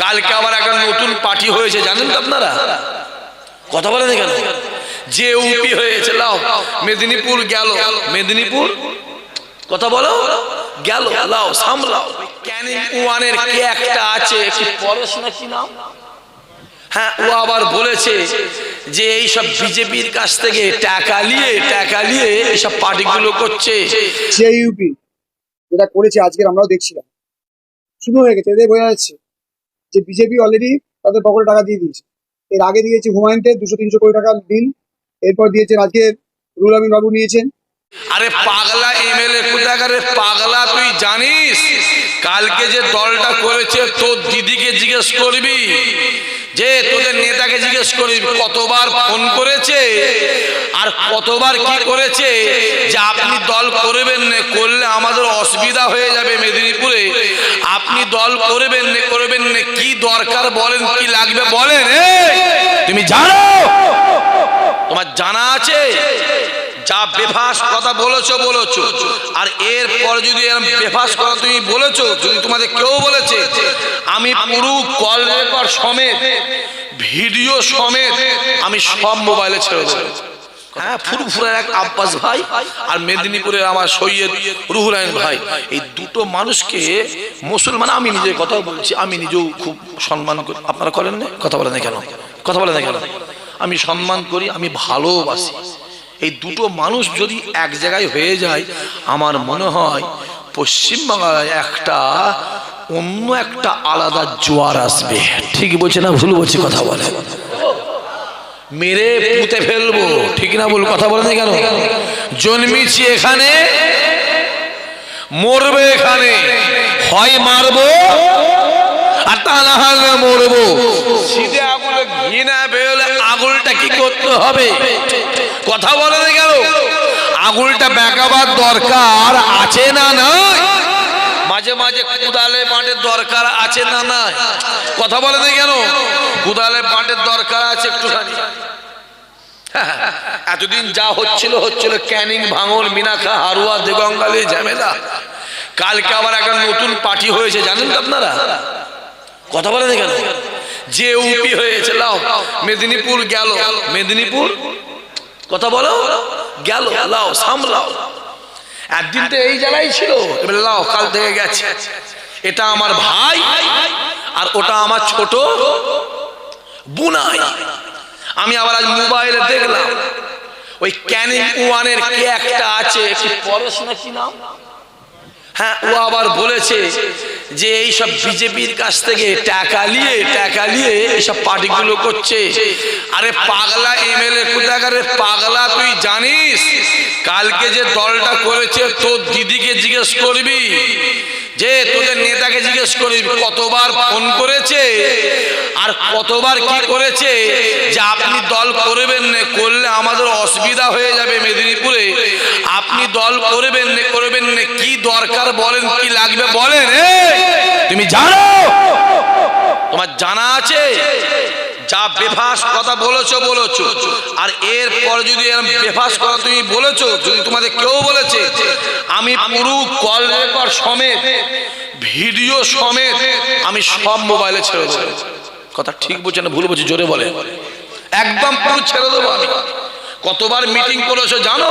কালকে আবার একটা নতুন পার্টি হয়েছে, জানেন তো আপনারা? কথা বলেন কেন যে ইউপি হয়েছে, লাও, মেদিনীপুর গেল। মেদিনীপুর? কথা বলো। গেল, লাও, সামলাও। ক্যানিং ওয়ানের কে একটা আছে কি পড়াশোনা কি নাম? হ্যাঁ ও আবার বলেছে যে এই সব বিজেপির কাছ থেকে টাকা নিয়ে টাকা নিয়ে এইসব পার্টিগুলো করছে। যে ইউপি, যেটা করেছে আজকের আমরাও দেখছিলাম। শুরু হয়ে গেছে, এদের বোঝা যাচ্ছে। যে বিজেপি অলরেডি তাদের পকেটে টাকা দিয়ে দিয়েছে। এর আগে দিয়েছে হুমায়ুনকে দুশো তিনশো কোটি টাকা বিল এরপর দিয়েছেন আজকে রুল আমিন বাবু নিয়েছেন। আরে পাগলা এমএলএ কোথাকারে পাগলা, তুই জানিস? কালকে যে দলটা করেছে, তোর দিদিকে জিজ্ঞেস করবি। যে তোদের নেতাকে জিজ্ঞেস করি কতবার ফোন করেছে? আর কতবার কি করেছে? যে আপনি দল করবেন না, করলে আমাদের অসুবিধা হয়ে যাবে মেদিনীপুরে। আপনি দল করবেন না করবেন না, কি দরকার বলেন, কি লাগবে বলেন তুমি জানো? তোমার জানা আছে? যা বেফাস কথা বলেছ বলেছ। আর এরপর যদি বেফাস কথা তুমি বলেছ, যদি তোমাদের কেউ বলেছে, আমি পুরো কল রেকর্ড সমেত ভিডিও সমেত, আমি সব মোবাইলে ছেড়ে দেবো। হ্যাঁ ফুরফুরের এক আব্বাস ভাই আর মেদিনীপুরের আমার সৈয়দ রুহুল ভাই। এই দুটো মানুষকে মুসলমান, আমি নিজে কথা বলছি, আমি নিজেও খুব সম্মান করি। আপনারা করেন না কথা বলেন না কেন? কথা বলেন না কেন? আমি সম্মান করি, আমি ভালোবাসি। এই দুটো মানুষ যদি এক জায়গায় হয়ে যায়, আমার মনে হয় পশ্চিমবাংলায় একটা অন্য একটা আলাদা জোয়ার আসবে। ঠিক বলছে না ভুল বলছি কথা বলে? মেরে পুঁতে ফেলব। ঠিক না বল কথা বলেন কেন? জন্মিছি এখানে, মরবে এখানে। হয় মারবো আর তা না হলে মরবো। শীতে আগুলে ঘি না আগুলটা কি করতে হবে? কথা বলে না আঙুলটা বেঁকাবার দরকার আছে না নয় মাঝে মাঝে কুদালে মাঠের দরকার আছে না নাই? কথা বলে না কেন কুদালে মাঠের দরকার আছে একটুখানি। এতদিন যা হচ্ছিল হচ্ছিল ক্যানিং ভাঙল মিনাখা হারুয়া, দেগঙ্গালি, ঝামেলা। কালকে আবার একটা নতুন পার্টি হয়েছে, জানেন তো আপনারা? কথা বলে না যে ইউপি হয়েছে, লাও, মেদিনীপুর গেল। মেদিনীপুর? কথা বলো। গেল, লাও, সামলাও। একদিন তো এই জায়গায় ছিল, এবার লাও, কাল থেকে গেছে। এটা আমার ভাই আর ওটা আমার ছোট বুনাই। আমি আবার আজ মোবাইলে দেখলাম, ওই ক্যানিং ওয়ানের কে একটা আছে কি পড়াশোনা কি নাম? হ্যাঁ ও আবার বলেছে যে এই সব বিজেপির কাছ থেকে টাকা নিয়ে টাকা নিয়ে এইসব পার্টিগুলো করছে। আরে পাগলা এমএলএ কোথাকারে পাগলা, তুই জানিস? কালকে যে দলটা করেছে, তোর দিদিকে জিজ্ঞেস করবি। যে তোদের নেতাকে জিজ্ঞেস করবি, কতবার ফোন করেছে? আর কতবার কি করেছে? যে আপনি দল করবেন না, করলে আমাদের অসুবিধা হয়ে যাবে মেদিনীপুরে। আপনি দল করবেন না করবেন না, কি দরকার বলেন, কি লাগবে বলেন তুমি জানো? তোমার জানা আছে? যা বেফাস কথা বলেছ বলেছ। আর এরপর যদি বেফাস কথা তুমি বলেছ, যদি তোমাদের কেউ বলেছে, আমি পুরো কল রেকর্ড সমেত, ভিডিও সমেত, আমি সব মোবাইলে ছেড়ে দেবো। কথা ঠিক বলছে না ভুল বলছি, জোরে বলে। একদম পুরো ছেড়ে দেবো আমি। কতবার মিটিং করেছ জানো?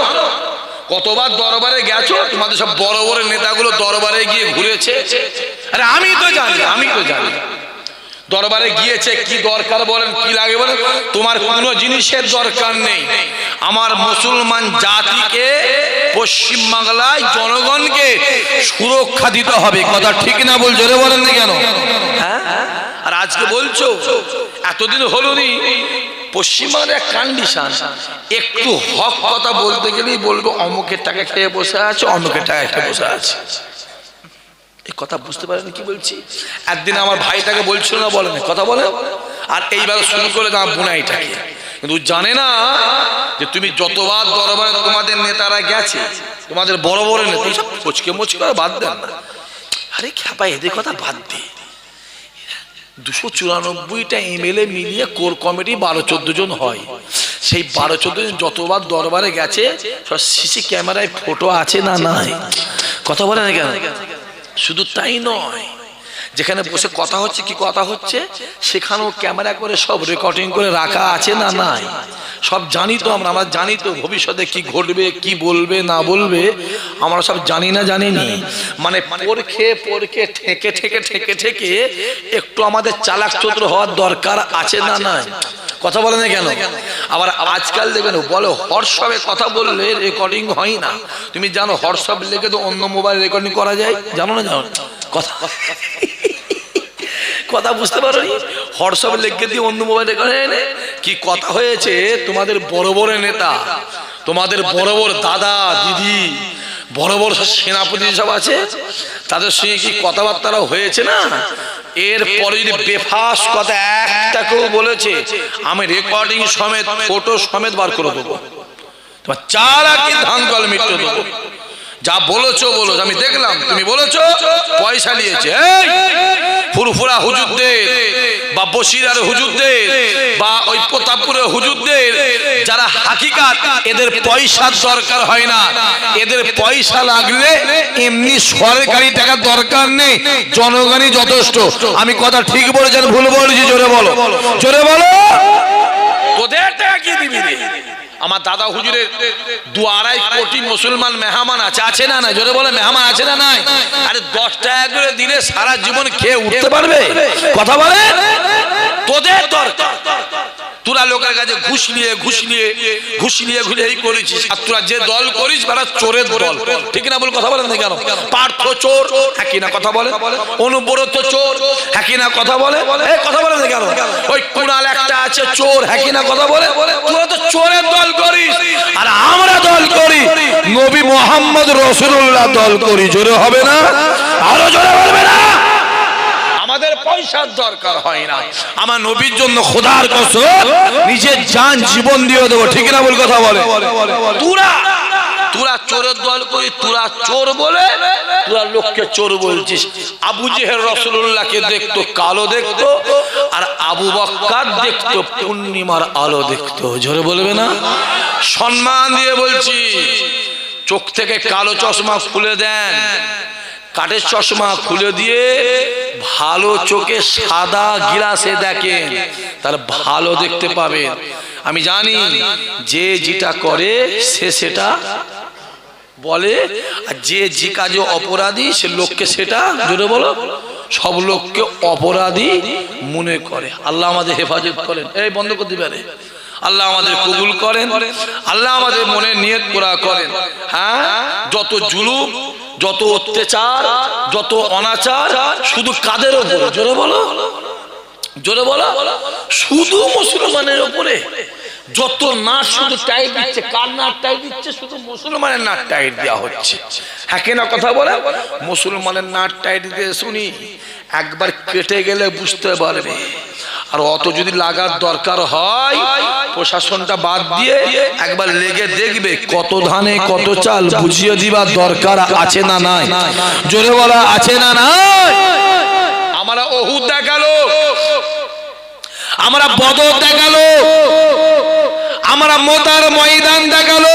কতবার দরবারে গেছো? তোমাদের সব বড় বড় নেতাগুলো দরবারে গিয়ে ঘুরেছে। আরে আমি তো জানি, আমি তো জানি। দরবারে গিয়েছে, কি দরকার বলেন, কি লাগে বলেন? তোমার কোনো জিনিসের দরকার নেই। আমার মুসলমান জাতিকে পশ্চিম বাংলায় জনগণকে সুরক্ষা দিতে হবে। কথা ঠিক না বল, জোরে বলেন না কেন? হ্যাঁ? আর আজকে বলছো, এতদিন হলো নি পশ্চিমবাংলার কন্ডিশন একটু হক কথা বলতে গেলেই বলব, অমুকের টাকা খেয়ে বসে আছে, অমুকের টাকা খেয়ে বসে আছে। কথা বুঝতে পারেন, কি বলছি? একদিন আমার ভাইটাকে বলছিল না, বলেন। কথা বলে? আর এইবার শুরু করে না বুনাইটাকে। কিন্তু জানে না যে তুমি যতবার দরবারে তোমাদের নেতারা গেছে, তোমাদের বড় বড় নেতা সব ফচকে মচকে আর বাদ দেন না। আরে খ্যাপা এদের কথা বাদ দে। দুশো চুরানব্বইটা এমএলএ মিলিয়ে কোর কমিটি বারো চোদ্দ জন হয়। সেই বারো চোদ্দ জন যতবার দরবারে গেছে, সব সিসি ক্যামেরায় ফটো আছে না নাই? কথা বলে না কেন? শুধু তাই নয়। যেখানে বসে কথা হচ্ছে কি কথা হচ্ছে সেখানেও ক্যামেরা করে সব রেকর্ডিং করে রাখা আছে না নাই? সব জানি তো আমরা আমরা জানি তো ভবিষ্যতে কি ঘটবে কি বলবে না বলবে আমরা সব জানি না জানি নি। মানে পরখে পরখে ঠেকে ঠেকে ঠেকে ঠেকে একটু আমাদের চালাক চতুর হওয়ার দরকার আছে না নাই? কথা বলে না কেন? আবার আজকাল দেখবেন বলো হোয়াটসঅ্যাপে কথা বললে রেকর্ডিং হয় না। তুমি জানো হোয়াটসঅ্যাপ লেগে তো অন্য মোবাইল রেকর্ডিং করা যায়? জানো না জানো? কথা কথা বুঝতে পারো হোয়াটসঅ্যাপ লিখে দিয়ে অন্য মোবাইল রেকর্ড হয় না কি কথা হয়েছে তোমাদের বড় বড় নেতা, তোমাদের বড় বড় দাদা, দিদি, বড় বড় সেনাপতি সব আছে, তাদের সঙ্গে কি কথাবার্তা হয়েছে না? এরপরে যদি বেফাস কথা একটা কেউ বলেছে, আমি রেকর্ডিং সমেত ফটো সমেত বার করে দেবো। তোমার চার কি ধান কল মিটে দেবো। যা বলেছ বলো, আমি দেখলাম, তুমি বলেছ, পয়সা নিয়েছে ফুরফুরা হুজুরদের বা বসিরার হুজুরদের বা ওই প্রতাপপুরের হুজুরদের যারা হাকিকাত এদের পয়সার দরকার হয় না। এদের পয়সা লাগলে এমনি সরকারি টাকা দরকার নেই। জনগণই যথেষ্ট। আমি কথা ঠিক বলেছেন? ভুল বলেছি? জোরে বলো। জোরে বলো তোদের টাকা কি দিবি রে আমার দাদা হুজুরের দু আড়াই কোটি মুসলমান মেহমান আছে আছে না না জোরে বলে, মেহমান আছে না নাই? আরে দশ টাকা করে দিলে সারা জীবন খেয়ে উঠতে পারবে? কথা বলে? তোদের দরকার। তোরা লোকের কাছে ঘুষ নিয়ে ঘুষ নিয়ে ঘুষ নিয়ে ঘুরে এই করেছিস। আর তোরা যে দল করিস তারা চোরের দল। ঠিক না বল কথা বলেন কেন? পার্থ চোর হ্যাঁ না কথা বলে অনুব্রত চোর হ্যাঁ না কথা বলে এই কথা বলেন কেন? ওই কুণাল একটা আছে চোর হ্যাঁ না কথা বলে তোরা তো চোরের দল করিস। আর আমরা দল করি। নবী মোহাম্মদ রসুল্লাহ দল করি। জোরে হবে না? আরও জোরে বলবে আমাদের পয়সার দরকার হয় না। আমার নবীর জন্য খোদার কসম নিজের জান জীবন দিয়ে দেবো। ঠিক না বল কথা বলে? তুরা তুরা চোরের দল করি তুরা চোর বলে তুরা লোককে চোর বলছিস। আবু জেহের রসুল্লাহকে দেখতো কালো দেখতো আর আবু বক্কার দেখতো পূর্ণিমার আলো দেখতো। জোরে বলবে না? সম্মান দিয়ে বলছি চোখ থেকে কালো চশমা খুলে দেন। কাঠের চশমা খুলে দিয়ে ভালো চোখে সাদা গিলাসে দেখেন তার ভালো দেখতে পাবেন। আমি জানি যে যেটা করে, সে সেটা বলে, আর যে যে কাজে অপরাধী, সে লোককে সেটা, জোরে বলো, সব লোককে অপরাধী মনে করে। আল্লাহ আমাদের হেফাজত করেন। এই বন্ধ করতে পারে আল্লাহ আমাদের কবুল করেন আল্লাহ আমাদের মনে নিয়ত করা করেন। হ্যাঁ? যত জুলুম যত অত্যাচার যত অনাচার শুধু কাদের ওপরে জোরে বলো। জোরে বলো। শুধু মুসলমানের ওপরে যত নাচ শুধু টাইট দিচ্ছে কার নাচ টাইট দিচ্ছে শুধু মুসলমানের নাচ টাইট দেওয়া হচ্ছে। হ্যাঁ কেনা কথা বলে? মুসলমানের নাচ টাইট দিয়ে শুনি একবার কেটে গেলে বুঝতে পারবে। আর অত যদি লাগার দরকার হয় প্রশাসনটা বাদ দিয়ে একবার লেগে দেখবে কত ধানে কত চাল বুঝিয়ে দিবার দরকার আছে না নাই? জোরে বলা আছে না নাই? আমরা ওহুদ দেখাল। আমরা বদর দেখাল। আমরা মোতার ময়দান দেখাল।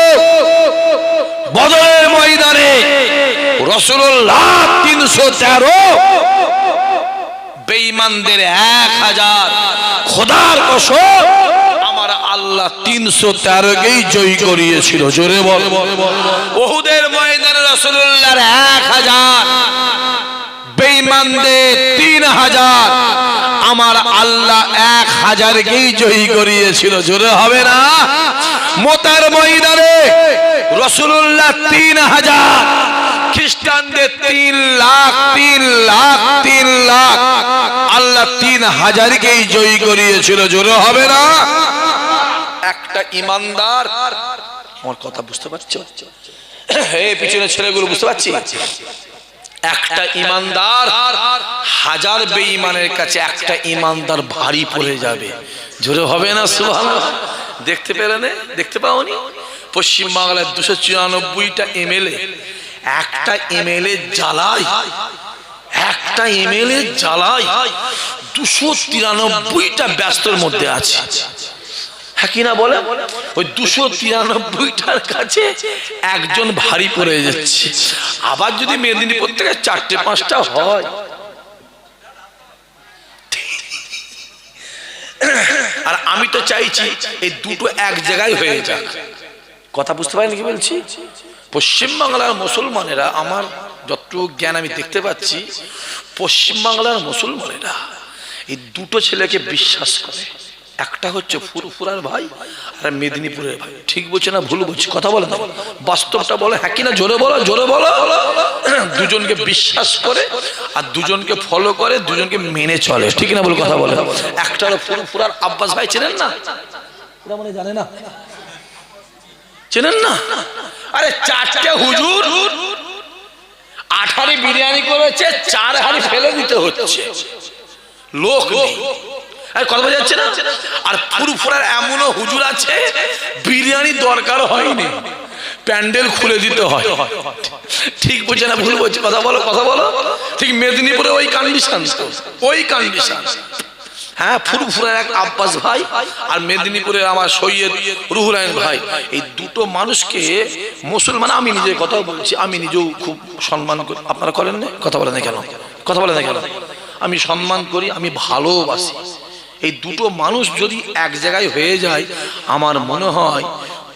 বদরের ময়দানে রসুল্লাহ তিনশো তেরো বেঈমানদের এক হাজার। খোদার কসম, আমার আল্লাহ তিনশো তেরোকেই জয়ী করিয়েছিল, জোরে বল। বহুদের ময়দানে রসুল্লাহর এক হাজার, বেঈমানদের তিন হাজার। আমার আল্লাহ এক হাজারকেই জয়ী করিয়েছিল, জোরে হবে না? মোতার ময়দানে রসুল্লাহ তিন হাজার। খ্রিস্টানদের তিন লাখ তিন লাখ তিন লাখ। আল্লাহ তিন হাজারকেই জয়ী করিয়েছিল, জোরে হবে না? একটা ইমানদার। আমার কথা বুঝতে পারছ? এই পিছনে ছেলেগুলো, বুঝতে পারছি? একটা ইমানদার হাজার বেঈমানের কাছে একটা ইমানদার ভারী পড়ে যাবে। জোরে হবে না সুভান দেখতে পেলে দেখতে পাওনি? পশ্চিমবাংলার দুশো চুরানব্বইটা এমএলএ একটা এমএলের জ্বালাই। একটা এমএল এ জ্বালাই। দুশো তিরানব্বইটা ব্যস্তর মধ্যে আছে। হ্যাঁ বলে? ওই দুশো কাছে একজন ভারী পড়ে যাচ্ছে। আবার যদি মেদিনীপুর থেকে চারটে, পাঁচটা হয়। আর আমি তো চাইছি এই দুটো এক জায়গায় হয়ে যাক। কথা বুঝতে পারেন কি বলছি? পশ্চিমবাংলার মুসলমানেরা, আমার যতটুকু জ্ঞান আমি দেখতে পাচ্ছি, পশ্চিমবাংলার মুসলমানেরা এই দুটো ছেলেকে বিশ্বাস করে। একটা হচ্ছে ফুরফুরার ভাই, আর মেদিনীপুরের ভাই। ঠিক বলছে না, ভুল বলছি? কথা বলে না। বাস্তবটা বলে হ্যাঁ কিনা জোরে বলো জোরে বলো। দুজনকে বিশ্বাস করে, আর দুজনকে ফলো করে, দুজনকে মেনে চলে। ঠিক না বলে কথা বলে। একটা ফুরফুরার আব্বাস ভাই, চেনেন না? জানে না। চেনেন না? আরে চারটে হুজুর আট হাড়ি বিরিয়ানি করেছে, চার হাড়ি ফেলে দিতে হচ্ছে। লোক কথা আর এমনও হুজুর আছে দরকার হয়নি। প্যান্ডেল খুলে দিতে হয়। ঠিক না, ভুল বলছে? কথা বলো কথা বলো। ঠিক মেদিনীপুরে ওই কন্ডিশন ওই কন্ডিশন হ্যাঁ ফুরফুরের এক আব্বাস ভাই আর মেদিনীপুরের আমার সৈয়দ রুহুল ভাই। এই দুটো মানুষকে মুসলমান, আমি নিজে কথা বলছি, আমি নিজেও খুব সম্মান করি। আপনারা করেন না? কথা বলেন না কেন? কথা বলেন না কেন? আমি সম্মান করি, আমি ভালোবাসি। এই দুটো মানুষ যদি এক জায়গায় হয়ে যায়, আমার মনে হয়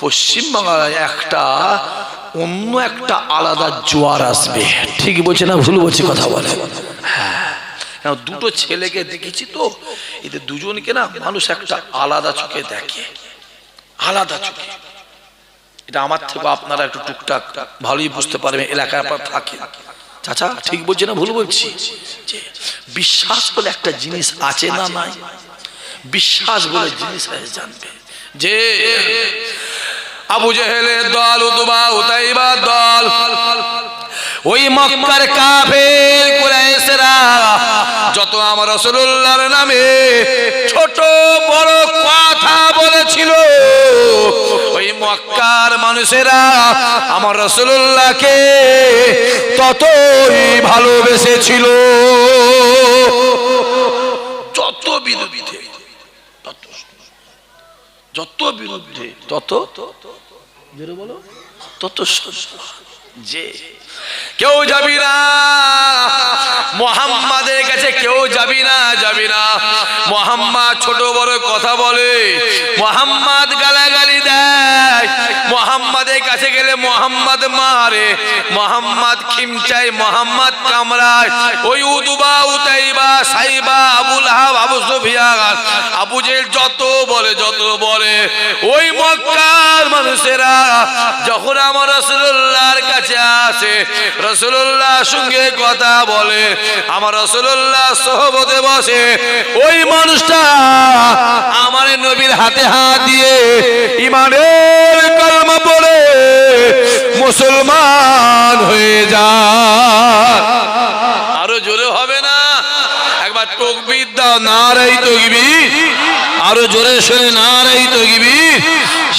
পশ্চিমবাংলায় একটা, অন্য একটা আলাদা জোয়ার আসবে। ঠিক বলছে না? ভুল বলছে? কথা বলে হ্যাঁ। কেন দুটো ছেলেকে দেখেছি তো। এদের দুজনকে না মানুষ একটা আলাদা চোখে দেখে। আলাদা চোখে। এটা আমার থেকে আপনারা একটু টুকটাক ভালোই বুঝতে পারবেন এলাকার পর থাকে চাচা, ঠিক বলছি না, ভুল বলছি? বিশ্বাস বলে একটা জিনিস আছে না নাই? বিশ্বাস বলে জিনিস আছে, জানবে? যে আবু জেহেলের দল, উতবা উতাইবা দল, ওই মক্কার কাফের কুরাইশরা যত আমার রাসূলুল্লাহর নামে ছোট বড় কথা বলেছিল, ওই মক্কার মানুষেরা আমার রাসূলুল্লাহকে ততই ভালোবেসেছিল যত যত তত বলো, তত। যে কেউ যাবি না। মোহাম্মাদের কাছে কেউ যাবি না যাবি না। মোহাম্মদ ছোট বড় কথা বলে, মোহাম্মদ গালাগালি দেয়। মোহাম্মদের কাছে গেলে মোহাম্মদ মারে, মোহাম্মদ খিমচাই মোহাম্মদ কামরায় ওই উদুবা, উতাইবা, সাইবা, আবুল হাব আবু সুফিয়ান, আবু জেল যত বলে যত বলে। ওই মক্কার মানুষেরা যখন আমার রসুল্লাহর কাছে আসে রসুল্লাহ সঙ্গে কথা বলে, আমার রসুল্লাহ সহবতে বসে, ওই মানুষটা আমার নবীর হাতে হাত দিয়ে ইমানের কলমা পড়ে মুসলমান হয়ে যায় আরও জোরে হবে না? একবার তকবির দাও নারাই তকবির। আরও জোরে শুনে নারাই তকবির।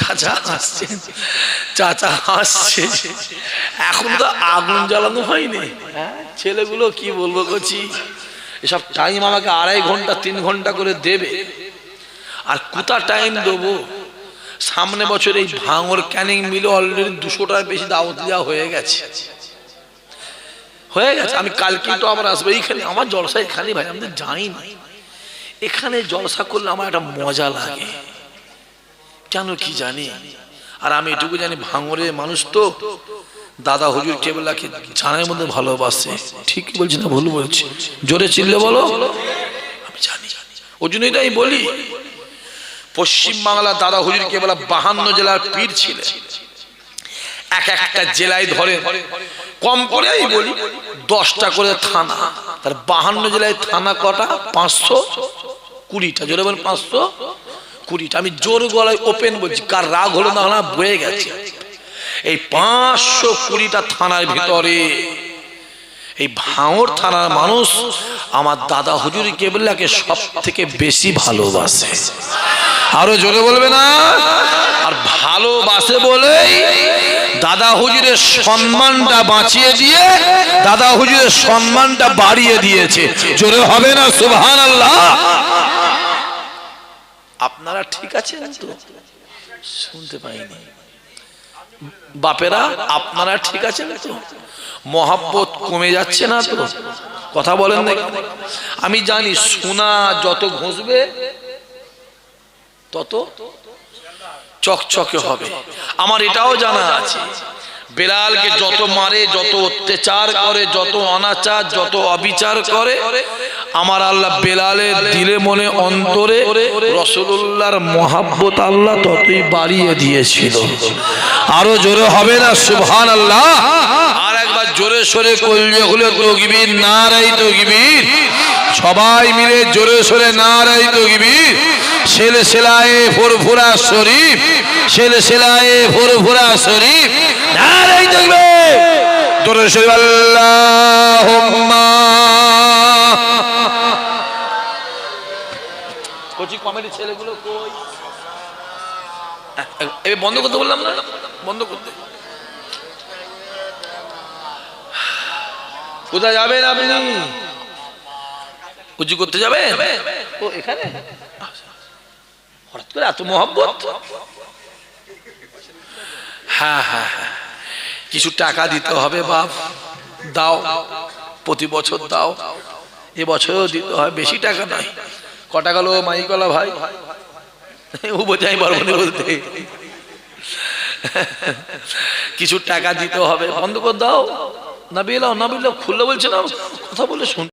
চাচা হাসছে চাচা এখন তো আগুন জ্বালানো হয়নি। হ্যাঁ? ছেলেগুলো বলব এসব টাইম আমাকে আড়াই ঘণ্টা, তিন ঘণ্টা করে দেবে। আর টাইম দেবো? সামনে বছর এই ভাঙর ক্যানিং মিলে অলরেডি দুশো দুশোটার বেশি দাওয়াত দেওয়া হয়ে গেছে। হয়ে গেছে, আমি কালকেই তো আবার আসব। এইখানে আমার জলসা এখানে ভাই আমাদের যাই না এখানে জলসা করলে আমার একটা মজা লাগে। কেন কি জানি? আর আমি এটুকু জানি ভাঙরে মানুষ তো দাদা হুজুর কেবলাকে জানার মধ্যে ভালোবাসে। ঠিক বলছি না ভুল বলছি? জোরে চিল্লে বলো। আমি জানি। ওই জন্যই আমি বলি পশ্চিম বাংলার দাদা হুজুর কেবলা বাহান্ন জেলার পীর ছিলেন। এক একটা জেলায় ধরে। কম করে আমি বলি, দশটা করে থানা। তার বাহান্ন জেলায় থানা কটা? পাঁচশো। কুড়িটা, জোরে বলেন পাঁচশো। কুড়িটা। আমি জোর গলায় ওপেন বলছি, কার রাগ হলো না হলো বয়ে গেছে। এই পাঁচশো কুড়িটা থানার ভিতরে, এই ভাঙর থানার মানুষ আমার দাদা হুজুর কেবলাকে সব থেকে বেশি ভালোবাসে। আরও জোরে বলবে না? আর ভালোবাসে বলেই দাদা হুজুরের সম্মানটা বাঁচিয়ে দিয়ে, দাদা হুজুরের সম্মানটা বাড়িয়ে দিয়েছে। জোরে হবে না সুবহান আল্লাহ আপনারা ঠিক আছেন তো? শুনতে পাইনি। বাপেরা, আপনারা ঠিক আছেন তো? মহাব্বত কমে যাচ্ছে না তো? কথা বলেন আমি জানি সোনা যত ঘষবে, তত চকচকে হবে। আমার এটাও জানা আছে। বেলালকে যত মারে, যত অত্যাচার করে, যত অনাচার, যত অবিচার করে, আমার আল্লাহ বেলালের দিলে মনে অন্তরে রসুল্লাহর মহাব্বত আল্লাহ ততই বাড়িয়ে দিয়েছিল। আরও জোরে হবে না সুবহান আল্লাহ আর একবার জোরে সরে করলে হলে তগিবির নারাই তগিবির সবাই মিলে জোরে সরে নারাই তগিবির ছেলে সেলায়ে ফুরফুরা শরীফ ছেলে সেলায়ে ফুরফুরা শরীফ। নারাই তগিবির জোরে সরে আল্লাহুম্মা। কচি কমেডি ছেলেগুলো কই? এ বন্ধ করতে বললাম না? বন্ধ করতে। কোথায় যাবেন আপনি? উঁচু করতে যাবে ও এখানে? হঠাৎ করে এত মহব্বত? হ্যাঁ হ্যাঁ হ্যাঁ কিছু টাকা দিতে হবে বাপ, দাও, প্রতি বছর দাও। এবছরও দিতে হয়, বেশি টাকা নয়। কটা গেল মাইকলা ভাই? ও বোঝাই পারব না বলতে। কিছু টাকা দিতে হবে, বন্ধ করে দাও। না বেলাও না বেলাও খুললে বলছে না, কথা বলে শুন।